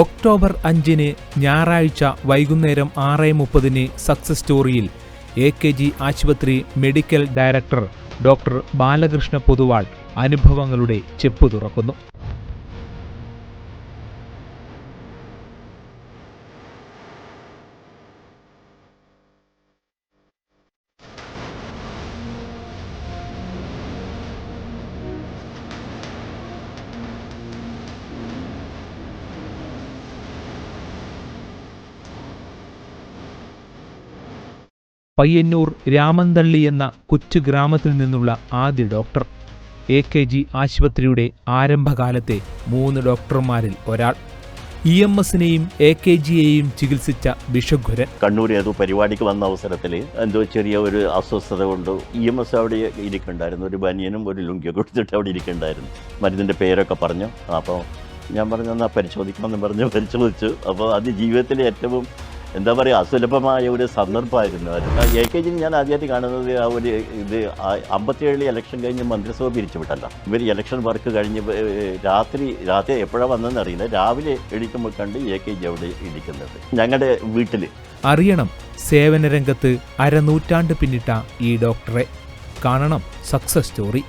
October അഞ്ചിന് ഞായറാഴ്ച വൈകുന്നേരം ആറ് മുപ്പതിന് സക്സസ് സ്റ്റോറിയിൽ എ കെ ജി ആശുപത്രി medical director doctor Balakrishna Poduval അനുഭവങ്ങളുടെ ചെപ്പ് തുറക്കുന്നു. പയ്യന്നൂർ രാമന്തള്ളി എന്ന കൊച്ചു ഗ്രാമത്തിൽ നിന്നുള്ള ആദ്യ ഡോക്ടർ. എ കെ ജി ആശുപത്രിയുടെ ആരംഭകാലത്തെ മൂന്ന് ഡോക്ടർമാരിൽ ഒരാൾ. ഇ എം എസിനെയും എ കെ ജിയെയും ചികിത്സിച്ച ബിഷഖുരൻ കണ്ണൂർ ഏതോ പരിപാടിക്ക് വന്ന അവസരത്തിൽ എന്തോ ചെറിയ ഒരു അസ്വസ്ഥത കൊണ്ട് ഇ എം എസ് അവിടെ ഇരിക്കുന്നുണ്ടായിരുന്നു ഒരു ബനിയനും ഒരു ലുങ്കിയൊക്കെ കൊടുത്തിട്ട് അവിടെ ഇരിക്കുന്നുണ്ടായിരുന്നു മരുന്നിന്റെ പേരൊക്കെ പറഞ്ഞു. അപ്പോൾ ഞാൻ പറഞ്ഞു എന്നാൽ പരിശോധിക്കാമെന്ന് പറഞ്ഞു പരിശോധിച്ചു. അപ്പോൾ അത് ജീവിതത്തിലെ ഏറ്റവും എന്താ പറയുക അസുലഭമായ ഒരു സന്ദർഭമായിരുന്നു. എ കെ ജി ഞാൻ ആദ്യമായിട്ട് കാണുന്നത് ആ ഒരു ഇത് അമ്പത്തിയേഴ് ഇലക്ഷൻ കഴിഞ്ഞ് മന്ത്രിസഭ പിരിച്ചുവിട്ടല്ല. ഇവർ ഇലക്ഷൻ വർക്ക് കഴിഞ്ഞ് രാത്രി രാത്രി എപ്പോഴാണ് വന്നതെന്ന് അറിയില്ല. രാവിലെ എണീക്കുമ്പോൾ കണ്ട് എ കെ ജി അവിടെ ഇരിക്കുന്നത്. ഞങ്ങളുടെ വീട്ടിൽ അറിയണം സേവന രംഗത്ത് അരനൂറ്റാണ്ട് പിന്നിട്ട ഈ ഡോക്ടറെ. കാണണം സക്സസ് സ്റ്റോറി.